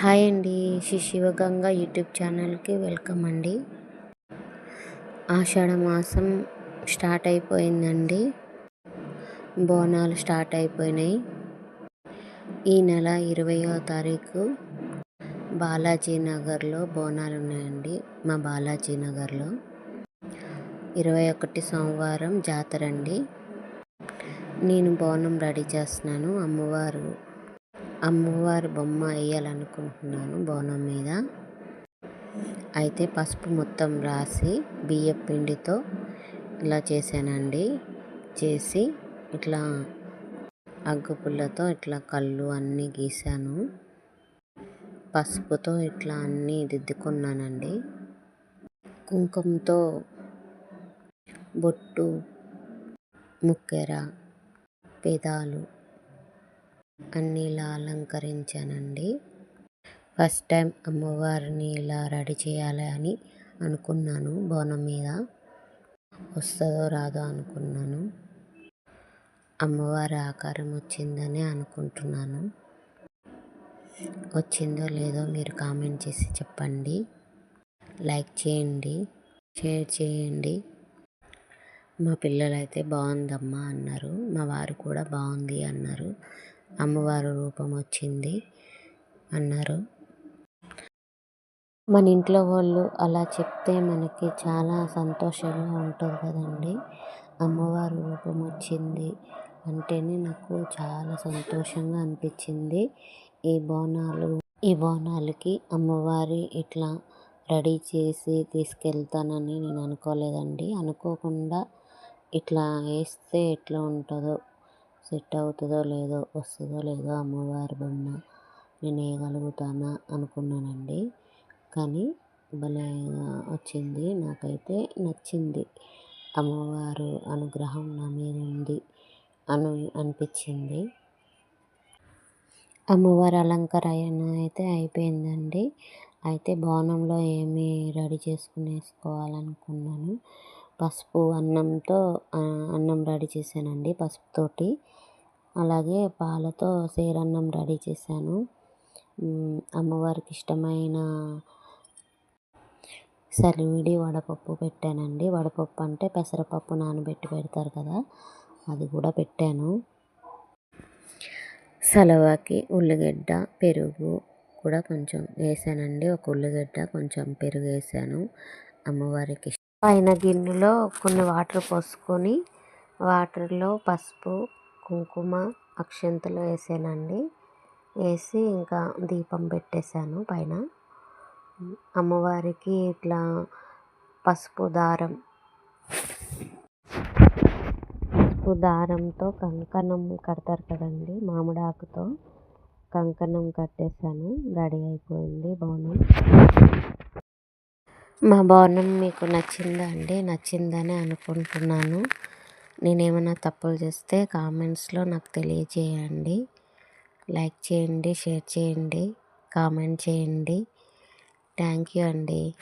Hi అండి. Sri Sivaganga YouTube ఛానల్కి welcome అండి. ఆషాఢ మాసం స్టార్ట్ అయిపోయిందండి. బోనాలు స్టార్ట్ అయిపోయినాయి. ఈ నెల ఇరవయో తారీఖు బాలాజీ నగర్లో బోనాలు ఉన్నాయండి మా బాలాజీ నగర్లో ఇరవై ఒకటి సోమవారం జాతర అండి. నేను బోనం రెడీ చేస్తున్నాను. అమ్మవారు అమ్మవారి బొమ్మ వేయాలనుకుంటున్నాను బోనం మీద. అయితే పసుపు మొత్తం రాసి బియ్య పిండితో ఇలా చేశానండి. చేసి ఇట్లా అగ్గుపుల్లతో ఇట్లా కళ్ళు అన్నీ గీశాను పసుపుతో ఇట్లా అన్నీ దిద్దుకున్నానండి. కుంకుమతో బొట్టు ముక్కెర పెదాలు అన్నీ ఇలా అలంకరించానండి. ఫస్ట్ టైం అమ్మవారిని ఇలా రెడీ చేయాలి అని అనుకున్నాను. బోనం మీద వస్తుందో రాదో అనుకున్నాను. అమ్మవారి ఆకారం వచ్చిందని అనుకుంటున్నాను. వచ్చిందో లేదో మీరు కామెంట్ చేసి చెప్పండి. లైక్ చేయండి షేర్ చేయండి. మా పిల్లలైతే బాగుందమ్మా అన్నారు. మా వారు కూడా బాగుంది అన్నారు. అమ్మవారు రూపం వచ్చింది అన్నారు. మన ఇంట్లో వాళ్ళు అలా చెప్తే మనకి చాలా సంతోషంగా ఉంటుంది కదండి. అమ్మవారు రూపం వచ్చింది అంటేనే నాకు చాలా సంతోషంగా అనిపించింది. ఈ బోనాలు ఈ బోనాలకి అమ్మవారి ఇట్లా రెడీ చేసి తీసుకెళ్తానని నేను అనుకోలేదండి. అనుకోకుండా ఇట్లా వేస్తే ఎట్లా ఉంటుందో సెట్ అవుతుందో లేదో వస్తుందో లేదో అమ్మవారి బొమ్మ నేను వేయగలుగుతానా అనుకున్నానండి. కానీ భలే వచ్చింది. నాకైతే నచ్చింది. అమ్మవారు అనుగ్రహం నా మీద ఉంది అని అనిపించింది. అమ్మవారి అలంకరణ అయితే అయిపోయిందండి. అయితే బోనంలో ఏమి రెడీ చేసుకుని వేసుకోవాలనుకున్నాను పసుపు అన్నంతో అన్నం రెడీ చేశానండి పసుపుతోటి. అలాగే పాలతో సేరన్నం రెడీ చేశాను. అమ్మవారికి ఇష్టమైన సలివిడి వడపప్పు పెట్టానండి. వడపప్పు అంటే పెసరపప్పు నానబెట్టి పెడతారు కదా అది కూడా పెట్టాను. సలవాకి ఉల్లిగడ్డ పెరుగు కూడా కొంచెం వేసానండి. ఒక ఉల్లిగడ్డ కొంచెం పెరుగు వేసాను. అమ్మవారికి పైన గిన్నెలో కొన్ని వాటర్ పోసుకొని వాటర్లో పసుపు కుంకుమ అక్షంతలు వేసానండి. వేసి ఇంకా దీపం పెట్టేశాను పైన. అమ్మవారికి ఇట్లా పసుపు దారం పసుపు దారంతో కంకణం కడతారు కదండి మామిడాకుతో కంకణం కట్టేశాను. రెడీ అయిపోయింది బోనం. మా బోనం మీకు నచ్చిందా అండి? నచ్చిందని అనుకుంటున్నాను. నేనేమైనా తప్పులు చేస్తే కామెంట్స్లో నాకు తెలియజేయండి. లైక్ చేయండి షేర్ చేయండి కామెంట్ చేయండి. థ్యాంక్ యూ అండి.